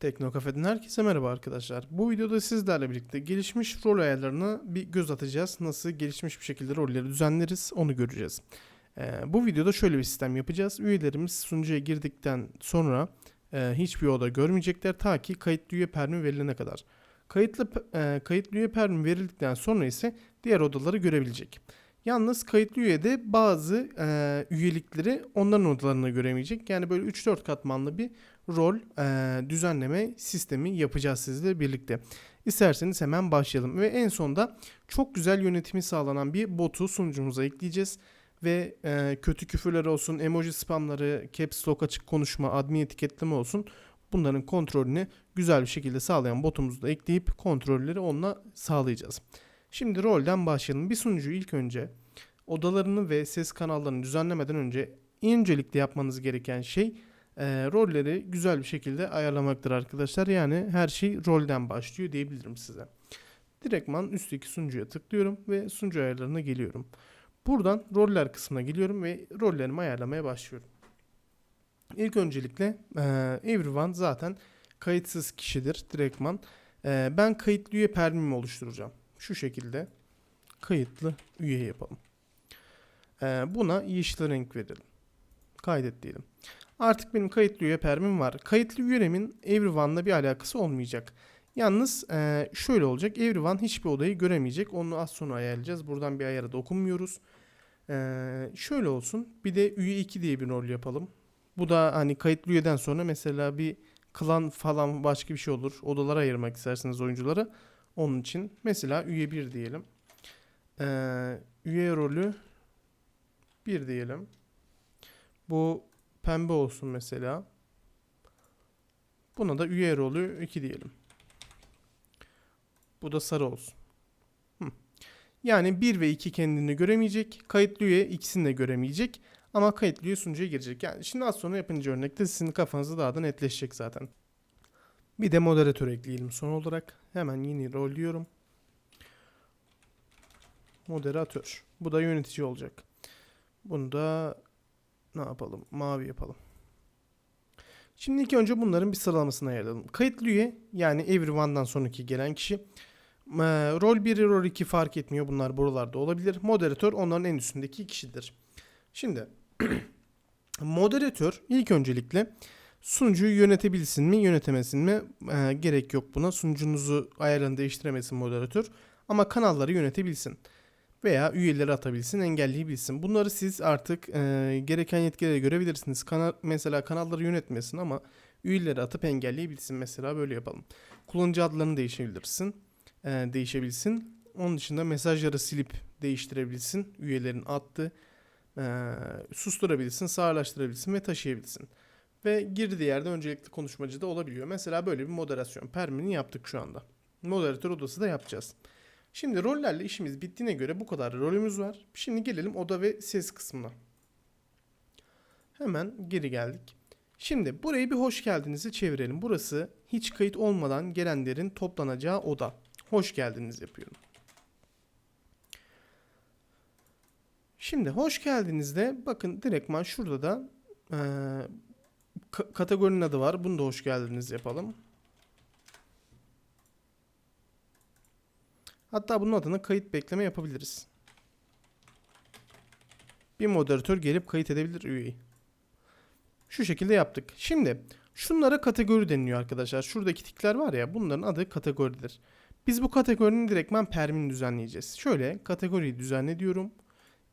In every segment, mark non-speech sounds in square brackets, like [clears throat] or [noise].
Tekno Kafe'den herkese merhaba arkadaşlar. Bu videoda sizlerle birlikte gelişmiş rol ayarlarına bir göz atacağız. Nasıl gelişmiş bir şekilde rolleri düzenleriz onu göreceğiz. Ee, bu videoda şöyle bir sistem yapacağız. Üyelerimiz sunucuya girdikten sonra e, hiçbir oda görmeyecekler ta ki kayıtlı üye permi verilene kadar. Kayıtlı e, kayıtlı üye permi verildikten sonra ise diğer odaları görebilecek. Yalnız kayıtlı üyede bazı e, üyelikleri onların odalarına göremeyecek. Yani böyle 3-4 katmanlı bir rol e, düzenleme sistemi yapacağız sizle birlikte. İsterseniz hemen başlayalım ve en sonda çok güzel yönetimi sağlanan bir botu sunucumuza ekleyeceğiz ve e, kötü küfürler olsun, emoji spamları, caps lock açık konuşma, admin etiketleme olsun bunların kontrolünü güzel bir şekilde sağlayan botumuzu da ekleyip kontrolleri onunla sağlayacağız. Şimdi rolden başlayalım. Bir sunucu ilk önce odalarını ve ses kanallarını düzenlemeden önce öncelikle yapmanız gereken şey e, rolleri güzel bir şekilde ayarlamaktır arkadaşlar. Yani her şey rolden başlıyor diyebilirim size. Direktman üstteki sunucuya tıklıyorum ve sunucu ayarlarına geliyorum. Buradan roller kısmına geliyorum ve rollerimi ayarlamaya başlıyorum. İlk öncelikle e, everyone zaten kayıtsız kişidir direktman. E, ben kayıtlı üye permimi oluşturacağım. Şu şekilde kayıtlı üye yapalım. E, buna yeşil renk verelim. Kaydet diyelim. Artık benim kayıtlı üye permim var. Kayıtlı üyemin Everyone'la bir alakası olmayacak. Yalnız e, şöyle olacak. Everyone hiçbir odayı göremeyecek. Onu az sonra ayarlayacağız. Buradan bir ayara dokunmuyoruz. E, şöyle olsun. Bir de üye 2 diye bir rol yapalım. Bu da hani kayıtlı üyeden sonra mesela bir klan falan başka bir şey olur. Odalara ayırmak isterseniz oyuncuları. Onun için mesela üye 1 diyelim. E, üye rolü 1 diyelim. Bu pembe olsun mesela. Buna da üye rolü 2 diyelim. Bu da sarı olsun. Hı. Yani 1 ve 2 kendini göremeyecek. Kayıtlı üye ikisini de göremeyecek. Ama kayıtlı üye sunucuya girecek. Yani şimdi az sonra yapınca örnekte sizin kafanızda daha da netleşecek zaten. Bir de moderatör ekleyelim son olarak. Hemen yeni rol diyorum. Moderatör. Bu da yönetici olacak. Bunu da ne yapalım? Mavi yapalım. Şimdi ilk önce bunların bir sıralamasını ayarlayalım. Kayıtlı üye yani everyone'dan sonraki gelen kişi. Ee, rol 1, rol 2 fark etmiyor. Bunlar buralarda olabilir. Moderatör onların en üstündeki kişidir. Şimdi [clears throat] moderatör ilk öncelikle sunucuyu yönetebilsin mi yönetemesin mi Ee, gerek yok buna. Sunucunuzu ayarlarını değiştiremesin moderatör ama kanalları yönetebilsin veya üyeleri atabilsin, engelleyebilsin. Bunları siz artık e, gereken yetkileri görebilirsiniz. Kana mesela kanalları yönetmesin ama üyeleri atıp engelleyebilsin. Mesela böyle yapalım. Kullanıcı adlarını değişebilirsin. e, değişebilsin. Onun dışında mesajları silip değiştirebilsin. Üyelerin attı. E, susturabilsin, sağırlaştırabilsin ve taşıyabilsin. Ve girdiği yerde öncelikli konuşmacı da olabiliyor. Mesela böyle bir moderasyon permini yaptık şu anda. Moderatör odası da yapacağız. Şimdi rollerle işimiz bittiğine göre bu kadar rolümüz var. Şimdi gelelim oda ve ses kısmına. Hemen geri geldik. Şimdi burayı bir hoş geldinizi çevirelim. Burası hiç kayıt olmadan gelenlerin toplanacağı oda. Hoş geldiniz yapıyorum. Şimdi hoş geldinizde bakın direktman şurada da ka- kategorinin adı var. Bunu da hoş geldiniz yapalım. Hatta bunun adına kayıt bekleme yapabiliriz. Bir moderatör gelip kayıt edebilir üyeyi. Şu şekilde yaptık. Şimdi şunlara kategori deniliyor arkadaşlar. Şuradaki tikler var ya bunların adı kategoridir. Biz bu kategorinin direktmen permini düzenleyeceğiz. Şöyle kategoriyi düzenle diyorum.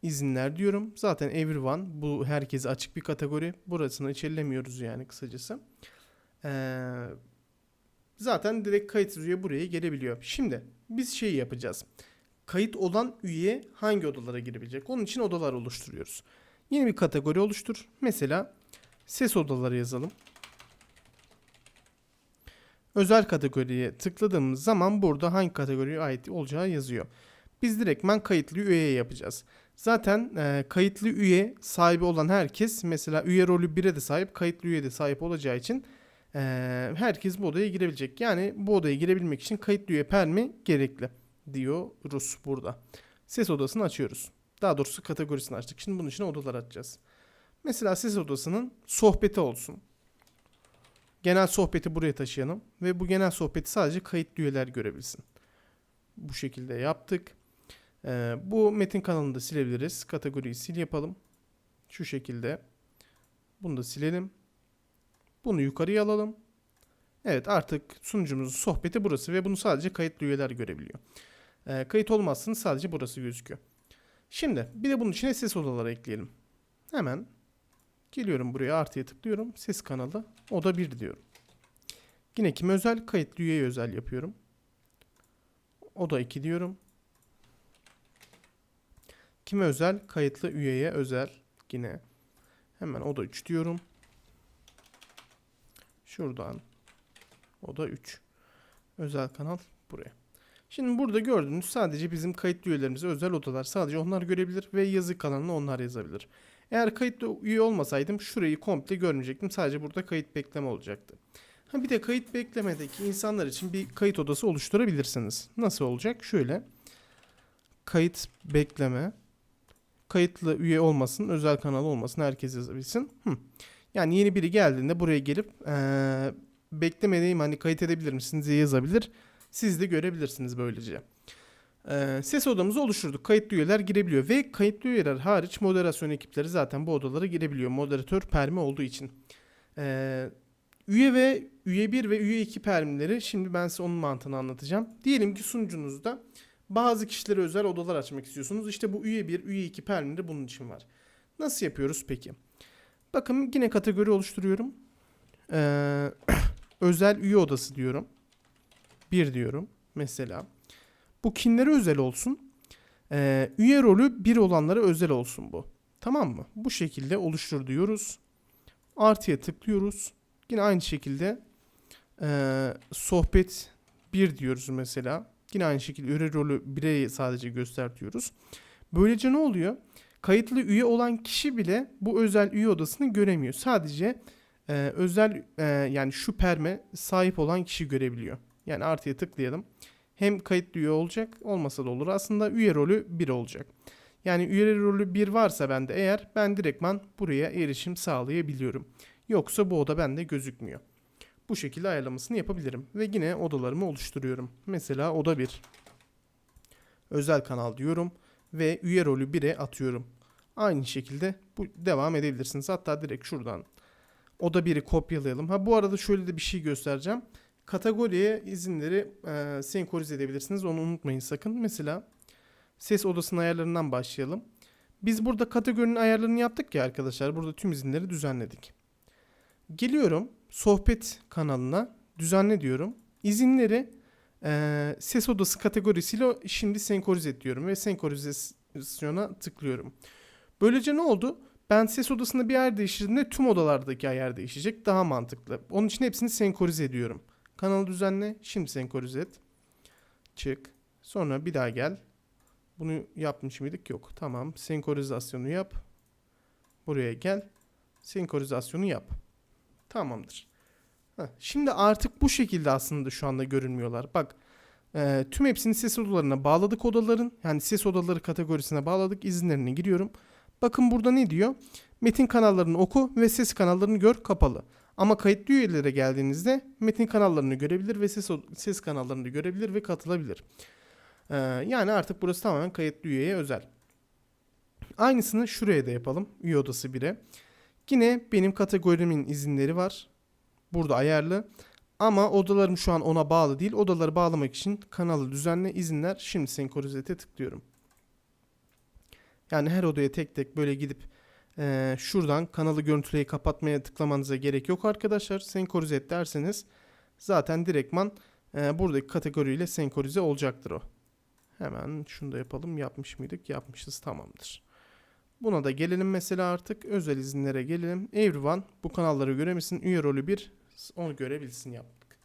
İzinler diyorum. Zaten everyone bu herkese açık bir kategori. Burasını hiç ellemiyoruz yani kısacası. Ee, zaten direkt kayıtsız üye buraya gelebiliyor. Şimdi biz şeyi yapacağız. Kayıt olan üye hangi odalara girebilecek? Onun için odalar oluşturuyoruz. Yeni bir kategori oluştur. Mesela ses odaları yazalım. Özel kategoriye tıkladığımız zaman burada hangi kategoriye ait olacağı yazıyor. Biz direktmen kayıtlı üyeye yapacağız. Zaten e, kayıtlı üye sahibi olan herkes mesela üye rolü 1'e de sahip, kayıtlı üye de sahip olacağı için e, herkes bu odaya girebilecek. Yani bu odaya girebilmek için kayıtlı üye permi gerekli diyor Rus burada. Ses odasını açıyoruz. Daha doğrusu kategorisini açtık. Şimdi bunun için odalar açacağız. Mesela ses odasının sohbeti olsun. genel sohbeti buraya taşıyalım ve bu genel sohbeti sadece kayıtlı üyeler görebilsin. Bu şekilde yaptık. Ee, bu metin kanalını da silebiliriz. Kategoriyi sil yapalım. Şu şekilde. Bunu da silelim. Bunu yukarıya alalım. Evet artık sunucumuzun sohbeti burası ve bunu sadece kayıtlı üyeler görebiliyor. Ee, kayıt olmazsınız sadece burası gözüküyor. Şimdi bir de bunun içine ses odaları ekleyelim. Hemen geliyorum buraya artıya tıklıyorum. Ses kanalı oda 1 diyorum. Yine kim özel? Kayıtlı üyeye özel yapıyorum. Oda 2 diyorum. Kime özel? Kayıtlı üyeye özel. Yine hemen oda 3 diyorum. Şuradan oda 3. Özel kanal buraya. Şimdi burada gördüğünüz sadece bizim kayıtlı üyelerimize özel odalar. Sadece onlar görebilir ve yazı kanalına onlar yazabilir. Eğer kayıtlı üye olmasaydım şurayı komple görmeyecektim. Sadece burada kayıt bekleme olacaktı. Ha bir de kayıt beklemedeki insanlar için bir kayıt odası oluşturabilirsiniz. Nasıl olacak? Şöyle. Kayıt bekleme. Kayıtlı üye olmasın, özel kanal olmasın, herkes yazabilsin. Hı. Yani yeni biri geldiğinde buraya gelip ee, beklemediğim hani kayıt edebilir misiniz diye yazabilir. Siz de görebilirsiniz böylece. Ee, ses odamızı oluşturduk. Kayıtlı üyeler girebiliyor ve kayıtlı üyeler hariç moderasyon ekipleri zaten bu odalara girebiliyor. Moderatör permi olduğu için. Ee, üye ve üye 1 ve üye 2 permileri şimdi ben size onun mantığını anlatacağım. Diyelim ki sunucunuzda bazı kişilere özel odalar açmak istiyorsunuz. İşte bu üye 1, üye 2 permileri bunun için var. Nasıl yapıyoruz peki? Bakın yine kategori oluşturuyorum. Ee, [clears throat] özel üye odası diyorum. 1 diyorum mesela. Bu kimlere özel olsun? Ee, üye rolü 1 olanlara özel olsun bu. Tamam mı? Bu şekilde oluştur diyoruz. Artıya tıklıyoruz. Yine aynı şekilde ee, sohbet 1 diyoruz mesela. Yine aynı şekilde üye rolü 1'e sadece göster diyoruz. Böylece ne oluyor? Kayıtlı üye olan kişi bile bu özel üye odasını göremiyor. Sadece ee, özel e, yani şu perme sahip olan kişi görebiliyor. Yani artıya tıklayalım. Hem kayıtlı üye olacak olmasa da olur. Aslında üye rolü 1 olacak. Yani üye rolü 1 varsa bende eğer ben direktman buraya erişim sağlayabiliyorum. Yoksa bu oda bende gözükmüyor. Bu şekilde ayarlamasını yapabilirim. Ve yine odalarımı oluşturuyorum. Mesela oda 1. Özel kanal diyorum. Ve üye rolü 1'e atıyorum. Aynı şekilde bu devam edebilirsiniz. Hatta direkt şuradan oda 1'i kopyalayalım. Ha bu arada şöyle de bir şey göstereceğim kategoriye izinleri e, senkronize edebilirsiniz. Onu unutmayın sakın. Mesela ses odasının ayarlarından başlayalım. Biz burada kategorinin ayarlarını yaptık ya arkadaşlar. Burada tüm izinleri düzenledik. Geliyorum sohbet kanalına düzenle diyorum. İzinleri e, ses odası kategorisiyle şimdi senkronize diyorum ve senkronizasyona tıklıyorum. Böylece ne oldu? Ben ses odasında bir yer değiştirdiğimde tüm odalardaki ayar değişecek. Daha mantıklı. Onun için hepsini senkronize ediyorum. Kanalı düzenle. Şimdi senkronize et. Çık. Sonra bir daha gel. Bunu yapmış mıydık? Yok. Tamam. Senkronizasyonu yap. Buraya gel. Senkronizasyonu yap. Tamamdır. Şimdi artık bu şekilde aslında şu anda görünmüyorlar. Bak e, tüm hepsini ses odalarına bağladık odaların. Yani ses odaları kategorisine bağladık. İzinlerine giriyorum. Bakın burada ne diyor? Metin kanallarını oku ve ses kanallarını gör kapalı. Ama kayıtlı üyelere geldiğinizde metin kanallarını görebilir ve ses, ses kanallarını görebilir ve katılabilir. Ee, yani artık burası tamamen kayıtlı üyeye özel. Aynısını şuraya da yapalım. Üye odası 1'e. Yine benim kategorimin izinleri var. Burada ayarlı. Ama odalarım şu an ona bağlı değil. Odaları bağlamak için kanalı düzenle izinler. Şimdi senkronizete tıklıyorum. Yani her odaya tek tek böyle gidip ee, şuradan kanalı görüntüleyi kapatmaya tıklamanıza gerek yok arkadaşlar. Senkronize et derseniz zaten direktman e, buradaki kategoriyle senkronize olacaktır o. Hemen şunu da yapalım. Yapmış mıydık? Yapmışız. Tamamdır. Buna da gelelim mesela artık. Özel izinlere gelelim. Everyone bu kanalları göremesin. Üye rolü 1 onu görebilsin yaptık.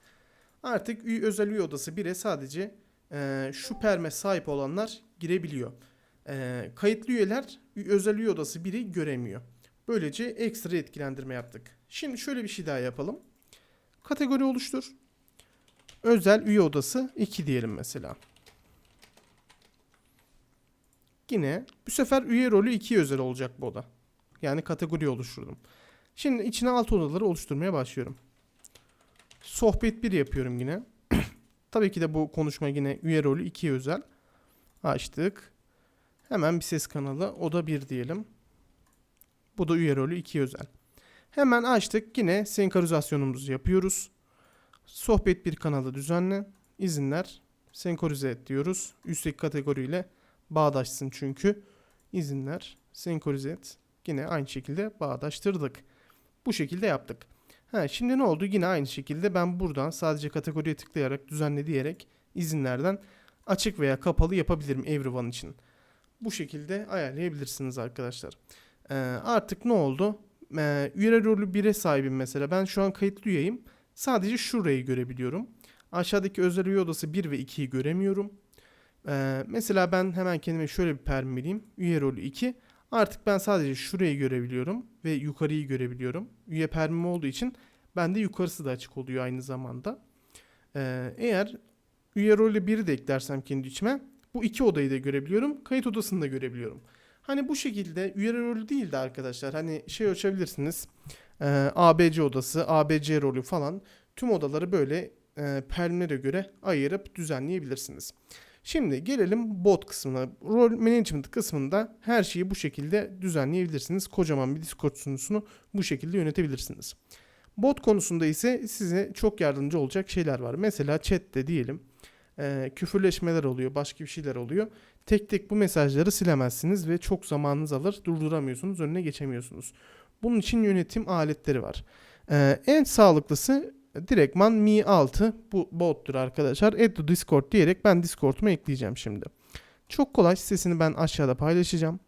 Artık üye, özel üye odası 1'e sadece e, şu perme sahip olanlar girebiliyor e, kayıtlı üyeler özel üye odası biri göremiyor. Böylece ekstra etkilendirme yaptık. Şimdi şöyle bir şey daha yapalım. Kategori oluştur. Özel üye odası 2 diyelim mesela. Yine bu sefer üye rolü 2 özel olacak bu oda. Yani kategori oluşturdum. Şimdi içine alt odaları oluşturmaya başlıyorum. sohbet 1 yapıyorum yine. [clears throat] Tabii ki de bu konuşma yine üye rolü 2'ye özel. Açtık. Hemen bir ses kanalı. O da 1 diyelim. Bu da üye rolü 2'ye özel. Hemen açtık. Yine senkronizasyonumuzu yapıyoruz. Sohbet bir kanalı düzenle. İzinler. Senkronize et diyoruz. Üstteki kategoriyle bağdaşsın çünkü. İzinler. Senkronize et. Yine aynı şekilde bağdaştırdık. Bu şekilde yaptık. Ha, şimdi ne oldu? Yine aynı şekilde ben buradan sadece kategoriye tıklayarak düzenle diyerek izinlerden açık veya kapalı yapabilirim Everyone için. Bu şekilde ayarlayabilirsiniz arkadaşlar. Ee, artık ne oldu? Ee, üye rolü 1'e sahibim mesela. Ben şu an kayıtlı üyeyim. Sadece şurayı görebiliyorum. Aşağıdaki özel üye odası 1 ve 2'yi göremiyorum. Ee, mesela ben hemen kendime şöyle bir perm. Üye rolü 2. Artık ben sadece şurayı görebiliyorum ve yukarıyı görebiliyorum. Üye permim olduğu için bende yukarısı da açık oluyor aynı zamanda. Ee, eğer üye rolü 1'i de eklersem kendi içime bu iki odayı da görebiliyorum. Kayıt odasını da görebiliyorum. Hani bu şekilde üye rolü değil de arkadaşlar hani şey açabilirsiniz. Ee, ABC odası, ABC rolü falan tüm odaları böyle e, permlere göre ayırıp düzenleyebilirsiniz. Şimdi gelelim bot kısmına. Rol management kısmında her şeyi bu şekilde düzenleyebilirsiniz. Kocaman bir Discord sunucusunu bu şekilde yönetebilirsiniz. Bot konusunda ise size çok yardımcı olacak şeyler var. Mesela chatte diyelim e, küfürleşmeler oluyor, başka bir şeyler oluyor. Tek tek bu mesajları silemezsiniz ve çok zamanınız alır, durduramıyorsunuz, önüne geçemiyorsunuz. Bunun için yönetim aletleri var. E, en sağlıklısı direktman Mi 6 bu bottur arkadaşlar. Add to Discord diyerek ben Discord'uma ekleyeceğim şimdi. Çok kolay sitesini ben aşağıda paylaşacağım.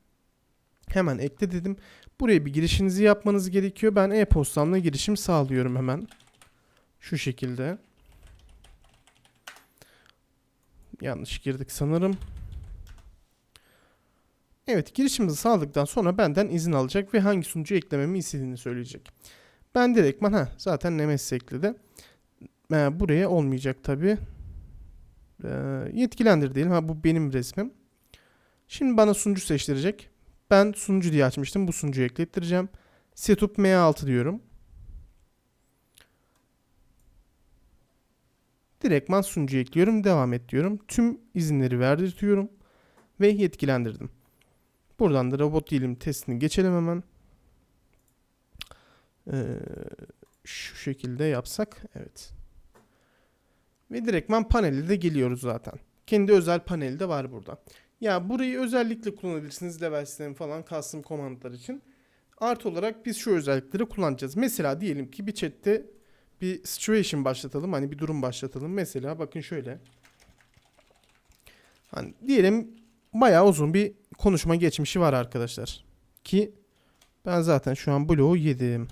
Hemen ekle dedim. Buraya bir girişinizi yapmanız gerekiyor. Ben e-postamla girişim sağlıyorum hemen. Şu şekilde. Yanlış girdik sanırım. Evet girişimizi sağladıktan sonra benden izin alacak ve hangi sunucu eklememi istediğini söyleyecek. Ben direktman ha zaten Nemesis ekledi. Ee, buraya olmayacak tabi. Ee, yetkilendir diyelim. Ha bu benim resmim. Şimdi bana sunucu seçtirecek. Ben sunucu diye açmıştım. Bu sunucuyu eklettireceğim. Setup M6 diyorum. Direktman sunucuyu ekliyorum. Devam et diyorum. Tüm izinleri verdirtiyorum. Ve yetkilendirdim. Buradan da robot diyelim testini geçelim hemen. Ee, şu şekilde yapsak. Evet. Ve direktman paneli de geliyoruz zaten. Kendi özel paneli de var burada. Ya burayı özellikle kullanabilirsiniz level sistemi falan custom komandlar için. Artı olarak biz şu özellikleri kullanacağız. Mesela diyelim ki bir chatte bir situation başlatalım. Hani bir durum başlatalım. Mesela bakın şöyle. Hani diyelim bayağı uzun bir konuşma geçmişi var arkadaşlar. Ki ben zaten şu an bloğu yedim.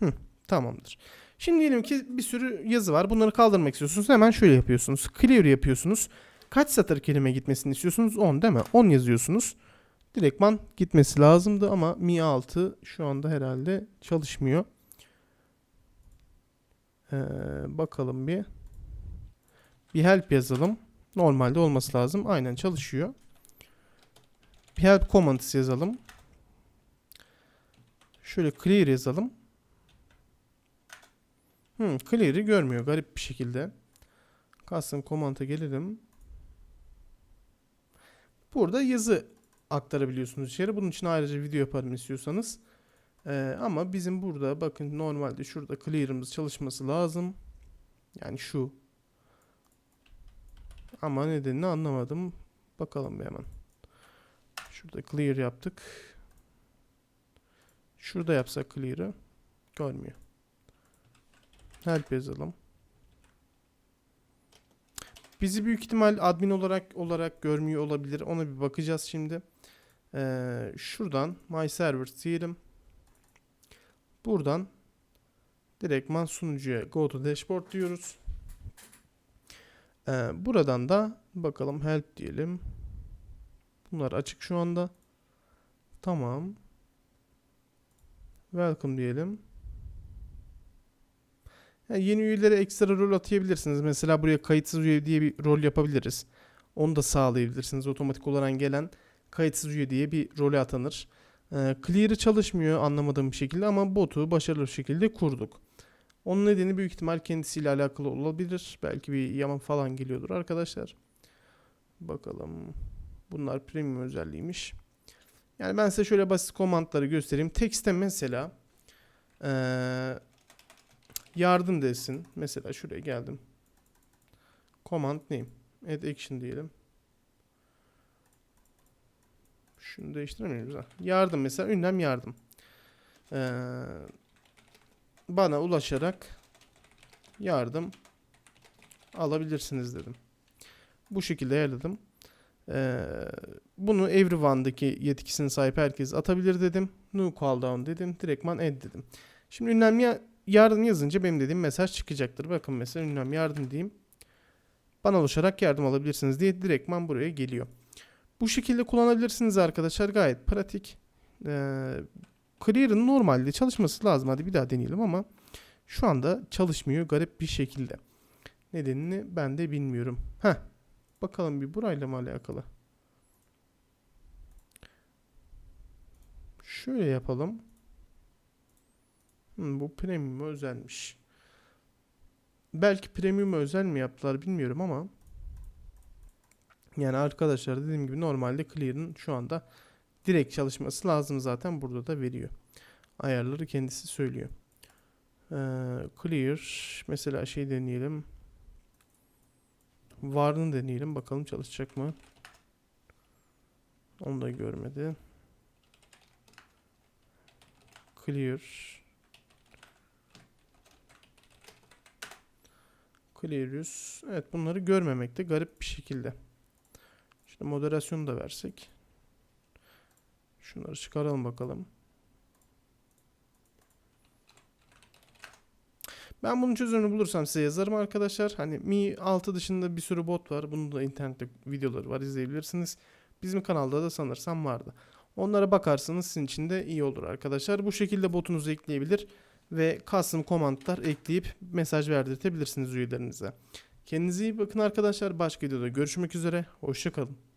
Hı, tamamdır. Şimdi diyelim ki bir sürü yazı var. Bunları kaldırmak istiyorsunuz. Hemen şöyle yapıyorsunuz. Clear yapıyorsunuz. Kaç satır kelime gitmesini istiyorsunuz? 10 değil mi? 10 yazıyorsunuz. Direktman gitmesi lazımdı ama Mi 6 şu anda herhalde çalışmıyor. Ee, bakalım bir. Bir help yazalım. Normalde olması lazım. Aynen çalışıyor. Bir help commands yazalım. Şöyle clear yazalım. Hmm, clear'i görmüyor garip bir şekilde. Custom command'a gelelim. Burada yazı aktarabiliyorsunuz içeri. Bunun için ayrıca video yaparım istiyorsanız. Ee, ama bizim burada bakın normalde şurada clear'ımız çalışması lazım. Yani şu. Ama nedenini anlamadım. Bakalım bir hemen. Şurada clear yaptık. Şurada yapsak clear'ı görmüyor. Help yazalım. Bizi büyük ihtimal admin olarak olarak görmüyor olabilir. Ona bir bakacağız şimdi. Ee, şuradan my server diyelim. Buradan direktman sunucuya go to dashboard diyoruz. Ee, buradan da bakalım help diyelim. Bunlar açık şu anda. Tamam. Welcome diyelim. Yani yeni üyelere ekstra rol atayabilirsiniz. Mesela buraya kayıtsız üye diye bir rol yapabiliriz. Onu da sağlayabilirsiniz. Otomatik olarak gelen kayıtsız üye diye bir role atanır. Ee, Clear'ı çalışmıyor anlamadığım bir şekilde ama botu başarılı bir şekilde kurduk. Onun nedeni büyük ihtimal kendisiyle alakalı olabilir. Belki bir yaman falan geliyordur arkadaşlar. Bakalım. Bunlar premium özelliğiymiş. Yani ben size şöyle basit komandları göstereyim. Text'te mesela eee, yardım desin. Mesela şuraya geldim. Command name. Add action diyelim. Şunu değiştiremiyoruz. ha. Yardım mesela ünlem yardım. Eee, bana ulaşarak yardım alabilirsiniz dedim. Bu şekilde ayarladım. Ee, bunu Everyone'daki yetkisine sahip herkes atabilir dedim. No call down dedim. Direktman add dedim. Şimdi ünlem yardım yazınca benim dediğim mesaj çıkacaktır. Bakın mesela ünlem yardım diyeyim. Bana ulaşarak yardım alabilirsiniz diye direktman buraya geliyor. Bu şekilde kullanabilirsiniz arkadaşlar. Gayet pratik. Ee, Clear'ın normalde çalışması lazım. Hadi bir daha deneyelim ama şu anda çalışmıyor garip bir şekilde. Nedenini ben de bilmiyorum. Heh. Bakalım bir burayla mı alakalı? Şöyle yapalım. Bu premium özelmiş. Belki premium özel mi yaptılar bilmiyorum ama yani arkadaşlar dediğim gibi normalde Clear'ın şu anda direkt çalışması lazım zaten burada da veriyor. Ayarları kendisi söylüyor. Ee, clear mesela şey deneyelim. Varını deneyelim bakalım çalışacak mı? Onu da görmedi. Clear. Clearius. Evet bunları görmemekte garip bir şekilde. İşte moderasyonu da versek. Şunları çıkaralım bakalım. Ben bunun çözümünü bulursam size yazarım arkadaşlar. Hani Mi 6 dışında bir sürü bot var. Bunun da internette videoları var izleyebilirsiniz. Bizim kanalda da sanırsam vardı. Onlara bakarsanız sizin için de iyi olur arkadaşlar. Bu şekilde botunuzu ekleyebilir ve custom komandlar ekleyip mesaj verdirtebilirsiniz üyelerinize. Kendinize iyi bakın arkadaşlar. Başka videoda görüşmek üzere. Hoşçakalın.